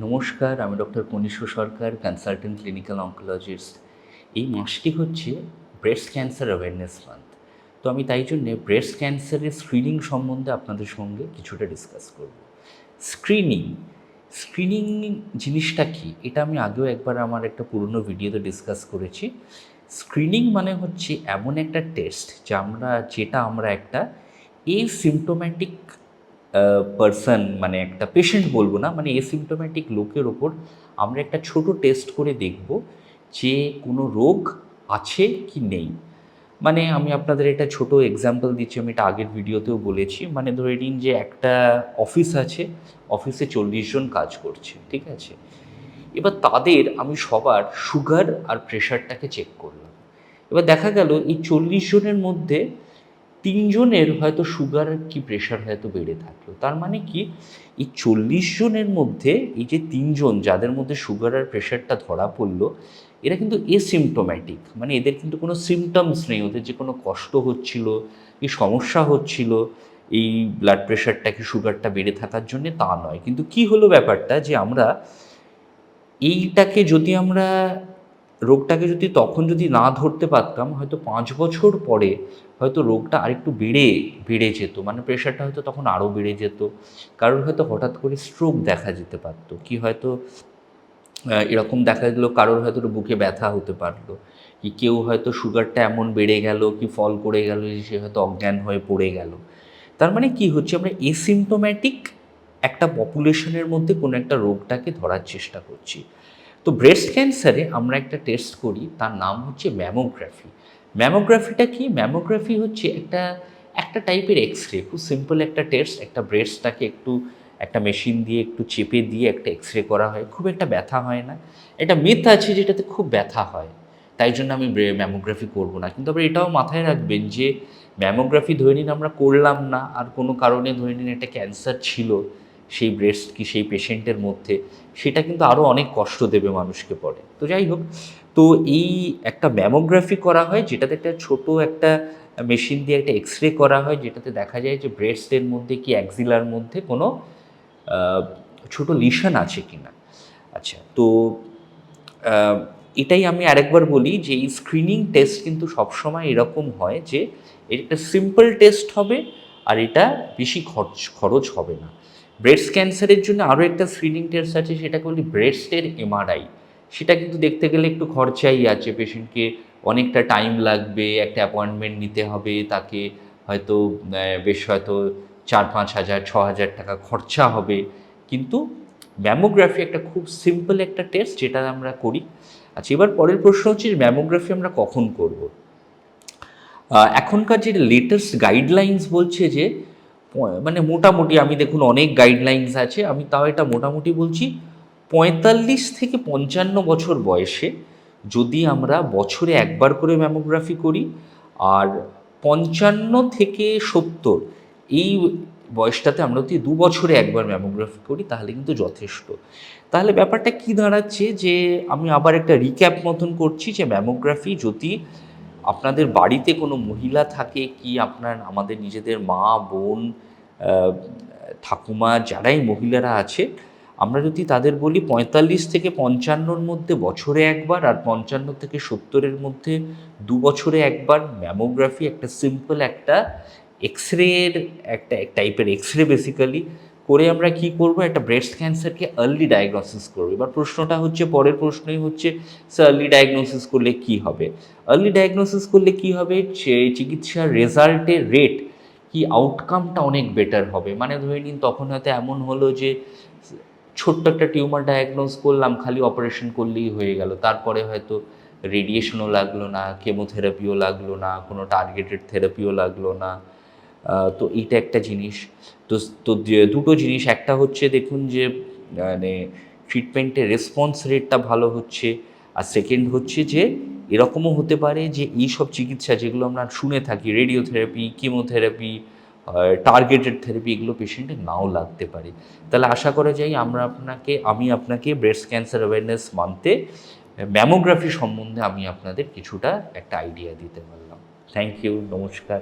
নমস্কার, আমি ডক্টর কনিষ্ঠ সরকার কনসালটেন্ট ক্লিনিক্যাল অঙ্কোলজিস্ট এই মাসটি হচ্ছে ব্রেস্ট ক্যান্সার অ্যাওয়ারনেস মান্থ তো আমি তাই জন্যে ব্রেস্ট ক্যান্সারের স্ক্রিনিং সম্বন্ধে আপনাদের সঙ্গে কিছুটা ডিসকাস করব। স্ক্রিনিং স্ক্রিনিং জিনিসটা কি? এটা আমি আগেও একবার আমার একটা পুরনো ভিডিওতে ডিসকাস করেছি। স্ক্রিনিং মানে হচ্ছে এমন একটা টেস্ট যা আমরা, যেটা আমরা একটা এই সিমটোম্যাটিক পারসন মানে একটা পেশেন্ট বলব না মানে এসিমটোম্যাটিক লোকের ওপর আমরা একটা ছোট টেস্ট করে দেখব যে কোনো রোগ আছে কি নেই। মানে আমি আপনাদের একটা ছোট এক্সাম্পল দিচ্ছি, আমি এটা আগের ভিডিওতেও বলেছি। মানে ধরে নিন যে একটা অফিস আছে অফিসে চল্লিশ জন কাজ করছে, ঠিক আছে? এবার তাদের আমি সবার সুগার আর প্রেশারটাকে চেক করলাম। এবার দেখা গেল এই চল্লিশ জনের মধ্যে তিনজনের হয়তো সুগার কি প্রেশার হয়তো বেড়ে থাকল। তার মানে কি? এই চল্লিশ জনের মধ্যে এই যে তিনজন যাদের মধ্যে সুগার আর প্রেশারটা ধরা পড়ল, এরা কিন্তু এসিমটোম্যাটিক মানে এদের কিন্তু কোনো সিমটমস নেই, ওদের যে কোনো কষ্ট হচ্ছিল কি সমস্যা হচ্ছিল, এই ব্লাড প্রেশারটা কি সুগারটা বেড়ে থাকার জন্যে তা নয়। কিন্তু কি হলো ব্যাপারটা যে আমরা এইটাকে যদি আমরা রোগটাকে যদি তখন যদি না ধরতে পারতাম, হয়তো পাঁচ বছর পরে হয়তো রোগটা আরেকটু বেড়ে বেড়ে যেত। মানে প্রেশারটা হয়তো তখন আরও বেড়ে যেত। কারোর হয়তো হঠাৎ করে স্ট্রোক দেখা যেতে পারতো। কি হয়তো এরকম দেখা গেলো কারোর হয়তো বুকে ব্যথা হতে পারল। কি কেউ হয়তো সুগারটা এমন বেড়ে গেল, কি ফল করে গেল যে সে হয়তো অজ্ঞান হয়ে পড়ে গেল। তার মানে কি হচ্ছে, আমরা এসিমটোম্যাটিক একটা পপুলেশনের মধ্যে কোনো একটা রোগটাকে ধরার চেষ্টা করছি। তো ব্রেস্ট ক্যান্সারে আমরা একটা টেস্ট করি, তার নাম হচ্ছে ম্যামোগ্রাফি ম্যামোগ্রাফিটা কি? ম্যামোগ্রাফি হচ্ছে একটা একটা টাইপের এক্স রে খুব সিম্পল একটা টেস্ট একটা ব্রেস্টটাকে একটু, একটা মেশিন দিয়ে একটু চেপে দিয়ে একটা এক্স রে করা হয়। খুব একটা ব্যথা হয় না। একটা মিথ আছে যেটাতে খুব ব্যথা হয়। তাই জন্য আমি ম্যামোগ্রাফি করব না। কিন্তু আবার এটাও মাথায় রাখবেন যে ম্যামোগ্রাফি ধরে নিন আমরা করলাম না। আর কোনো কারণে ধরে নিন একটা ক্যান্সার ছিল। সেই ব্রেস্ট কি সেই পেশেন্টের মধ্যে, সেটা কিন্তু আরও অনেক কষ্ট দেবে মানুষকে পরে। তো যাই হোক, তো এই একটা ম্যামোগ্রাফি করা হয়, যেটাতে একটা ছোট একটা মেশিন দিয়ে একটা এক্স রে করা হয়, যেটাতে দেখা যায় যে ব্রেস্টের মধ্যে কি অ্যাক্সিলার মধ্যে কোনো ছোট লিশন আছে কি না আচ্ছা তো এটাই আমি আরেকবার বলি যে এই স্ক্রিনিং টেস্ট কিন্তু সবসময় এরকম হয় যে এটা সিম্পল টেস্ট হবে আর এটা বেশি খরচ খরচ হবে না। ব্রেস্ট ক্যান্সারের জন্য আরও একটা স্ক্রিনিং টেস্ট আছে সেটাকে বলি ব্রেস্টের এমআরআই সেটা কিন্তু দেখতে গেলে একটু খরচাই আছে। পেশেন্টকে অনেকটা টাইম লাগবে, একটা অ্যাপয়েন্টমেন্ট নিতে হবে, তাকে হয়তো বেশ হয়তো চার পাঁচ হাজার, ছ হাজার টাকা খরচা হবে। কিন্তু ম্যামোগ্রাফি একটা খুব সিম্পল একটা টেস্ট যেটা আমরা করি। আচ্ছা এবার পরের প্রশ্ন হচ্ছে ম্যামোগ্রাফি আমরা কখন করব? এখনকার যে লেটেস্ট গাইডলাইন্স বলছে যে মানে মোটামুটি আমি দেখুন অনেক গাইডলাইন্স আছে, আমি তাও এটা মোটামুটি বলছি, পঁয়তাল্লিশ থেকে পঞ্চান্ন বছর বয়সে যদি আমরা বছরে একবার করে ম্যামোগ্রাফি করি, আর পঞ্চান্ন থেকে সত্তর, এই বয়সটাতে আমরা যদি দু বছরে একবার ম্যামোগ্রাফি করি, তাহলে কিন্তু যথেষ্ট। তাহলে ব্যাপারটা কি দাঁড়াচ্ছে যে, আমি আবার একটা রিক্যাপ মতন করছি যে ম্যামোগ্রাফি যদি আপনাদের বাড়িতে কোনো মহিলা থাকে কি আপনার, আমাদের নিজেদের মা, বোন ঠাকুমা যারাই মহিলারা আছে আমরা যদি তাদের বলি পঁয়তাল্লিশ থেকে পঞ্চান্নর মধ্যে বছরে একবার আর পঞ্চান্ন থেকে সত্তরের মধ্যে দু বছরে একবার ম্যামোগ্রাফি একটা সিম্পল একটা এক্স রের একটা টাইপের এক্স রে বেসিক্যালি করে আমরা কি করব? একটা ব্রেস্ট ক্যান্সারকে আর্লি ডায়াগনোসিস করব। এবার প্রশ্নটা হচ্ছে, পরের প্রশ্নই হচ্ছে স্যার আর্লি ডায়াগনোসিস করলে কি হবে? আর্লি ডায়াগনোসিস করলে কি হবে? চিকিৎসার রেজাল্টের রেট কি আউটকামটা অনেক বেটার হবে। মানে ধরে নিন, তখন হয়তো এমন হলো যে, ছোট্ট একটা টিউমার ডায়াগনোস করলাম, খালি অপারেশন করলেই হয়ে গেল। তারপরে হয়তো রেডিয়েশনও লাগল না কেমোথেরাপিও লাগল না, কোনো টার্গেটেড থেরাপিও লাগল না। তো এইটা একটা জিনিস। তো তো দুটো জিনিস। একটা হচ্ছে দেখুন যে মানে ট্রিটমেন্টের রেসপন্স রেটটা ভালো হচ্ছে। আর সেকেন্ড হচ্ছে যে, এরকমও হতে পারে যে এই সব চিকিৎসা যেগুলো আমরা শুনে থাকি রেডিওথেরাপি কেমোথেরাপি টার্গেটেড থেরাপি এগুলো পেশেন্টের নাও লাগতে পারে। তাহলে আশা করা যায় আমরা আপনাকে, আমি আপনাকে ব্রেস্ট ক্যান্সার অ্যাওয়ারনেস মানতে ম্যামোগ্রাফি সম্বন্ধে আমি আপনাদের কিছুটা একটা আইডিয়া দিতে পারলাম। থ্যাংক ইউ নমস্কার।